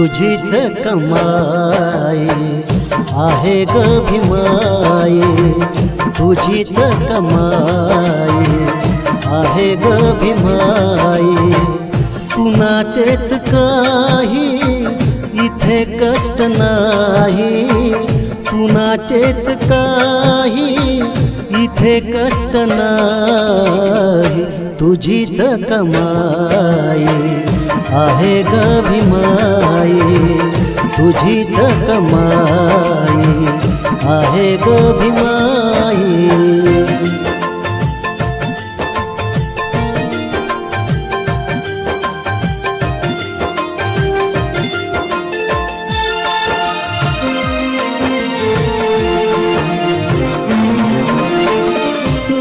तुझीच कमाई आहे ग भीमाई. तुझीच कमाई आहे ग भीमाई. कुणाचेच काही इथे कष्ट नाही. कुणाचेच काही इथे कष्ट नाही. तुझीच कमाई. आहे ग भीमाई तुझीच कमाई आहे ग भीमाई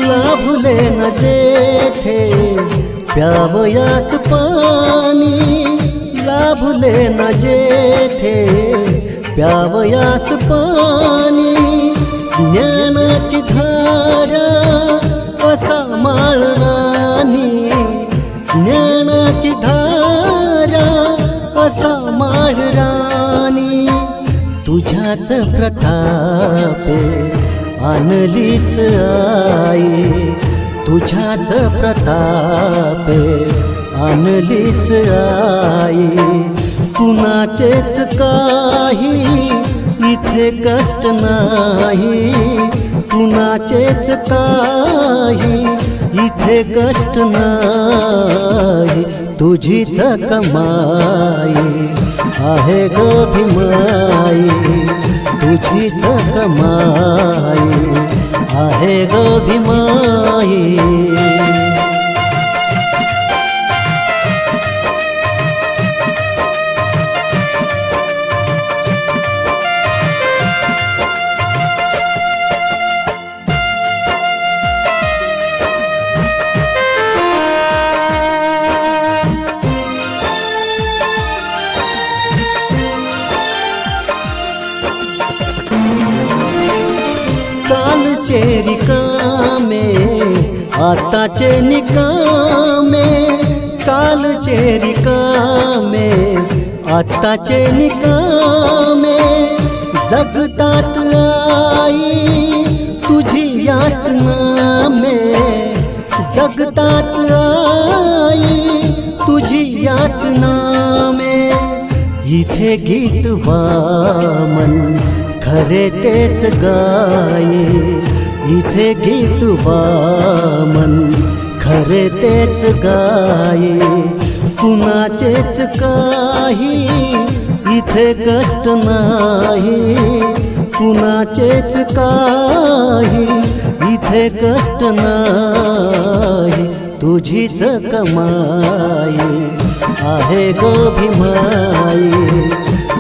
लाभले न प्यावयास पाणी लाभले ना जेथे. प्यावयास पाणी ज्ञानाची धारा असा माळ राणी. ज्ञानाची धारा असा माळ राणी. तुझ्याच प्रतापे आणलीस आई. तुझ्याच प्रताप मानलीस आई. कुणाचेच काही इथे कष्ट नाही. कुणाचेच काही इथे कष्ट नाही. तुझीच कमाई आहे ग भीमाई तुझीच कमाई आहे ग भीमाई आताचे निकामे कालचे रिकामे. आताचे निकामे जगतात आई तुझी याच नामे. जगतात आई तुझी याच नामे. इथे गीत वामन खरे तेच गाई इथे गीत मन खरे तेच गाये कुणाचेच काही इथे कष्ट नाही. कुणाचेच काही इथे कष्ट नाही. तुझीच कमाई आहे गो भीमाई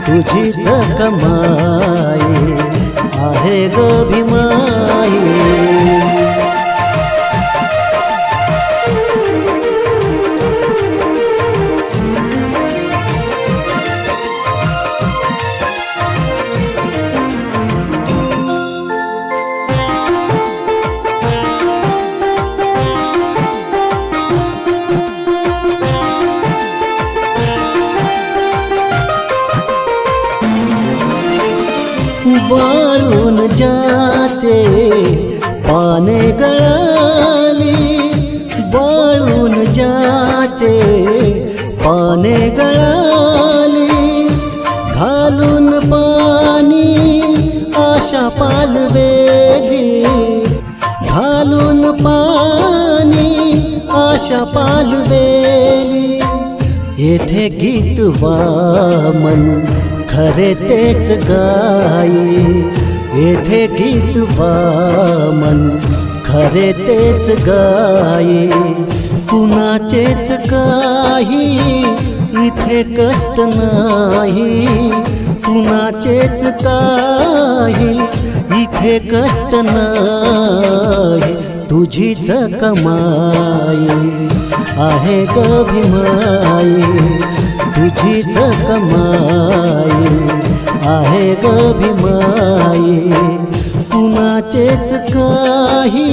तुझीच कमाई आहे ग वाळून जाचे पाने गळाली वाळून जाचे पाने गळाली घालून पाणी आशा पालवेली घालून पाणी आशा पालवेली येथे गीत वामन खरे तेच गाई. येथे गीत मन खरे तेच गाई. कुणाचेच काही इथे कष्ट नाही. कुणाचेच काही इथे कष्ट नाही. तुझीच कमाई आहे ग भीमाई तुझीच कमाई आहे ग भीमाई कुणाचेच काही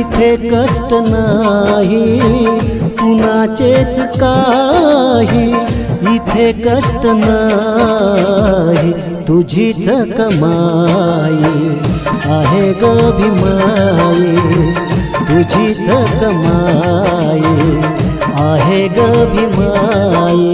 इथे कष्ट नाही. कुणाचेच काही इथे कष्ट नाही. तुझीच कमाई आहे ग भीमाई तुझीच कमाई आहे ग भीमाई